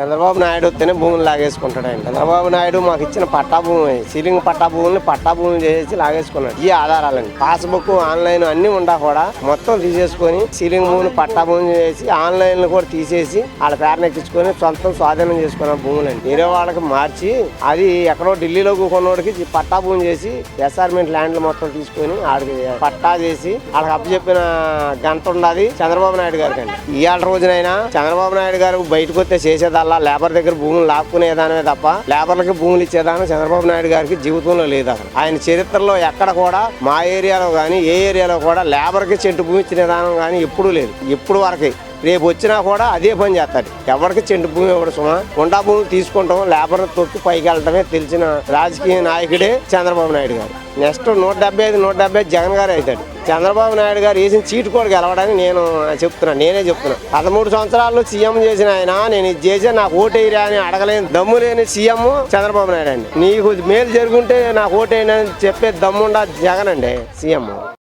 చంద్రబాబు నాయుడు వస్తేనే భూములు లాగేసుకుంటాడు ఆయన చంద్రబాబు నాయుడు మాకు ఇచ్చిన పట్టా భూమి సీలింగ్ పట్టా భూముల్ని పట్టా భూములు చేసి లాగేసుకున్నాడు. ఈ ఆధారాలని పాస్బుక్ ఆన్లైన్ అన్ని ఉండా కూడా మొత్తం తీసేసుకొని సీలింగ్ భూమిని పట్టా భూమి చేసి ఆన్లైన్ కూడా తీసేసి వాళ్ళ పేరున ఎక్కించుకొని సొంతం స్వాధీనం చేసుకున్న భూములని వేరే వాళ్ళకి మార్చి అది ఎక్కడో ఢిల్లీలో కొన్నోడికి పట్టా భూమి చేసి ఎస్ఆర్మెంట్ ల్యాండ్లు మొత్తం తీసుకొని ఆడికి పట్టా చేసి వాళ్ళకి అప్పచెప్పిన గంట ఉండాలి చంద్రబాబు నాయుడు గారికి అండి ఇవాళ రోజునైనా చంద్రబాబు నాయుడు గారు బయటకు వస్తే చేసేదల్లా లేబర్ దగ్గర భూములు లాక్కునేదానమే తప్ప లేబర్లకి భూములు ఇచ్చేదానం చంద్రబాబు నాయుడు గారికి జీవితంలో లేదు అసలు. ఆయన చరిత్రలో ఎక్కడ కూడా మా ఏరియాలో కానీ ఏ ఏరియాలో కూడా లేబర్కి చెట్టు భూమి ఇచ్చిన విధానం కానీ ఎప్పుడూ లేదు. ఎప్పుడు వరకు. రేపు వచ్చినా కూడా అదే పని చేస్తాడు. ఎవరికి చెండు భూమి ఇవ్వడు సుమా. కొండా భూమి తీసుకుంటాం లేబర్ తొక్కి పైకి వెళ్ళటమే తెలిసిన రాజకీయ నాయకుడే చంద్రబాబు నాయుడు గారు. నెక్స్ట్ నూట డెబ్బై ఐదు నూట డెబ్బై ఐదు జగన్ గారు అవుతాడు. చంద్రబాబు నాయుడు గారు వేసిన చీటు కూడా గెలవడానికి నేను చెప్తున్నా నేనే చెప్తున్నా. పదమూడు సంవత్సరాల్లో సీఎం చేసిన ఆయన నేను ఇది చేసే నాకు ఓటేయరా అని అడగలేని దమ్ము లేని సీఎం చంద్రబాబు నాయుడు అండి నీకు మేలు జరుగుంటే నాకు ఓటేయని చెప్పే దమ్ముండా జగన్ అండి సీఎం.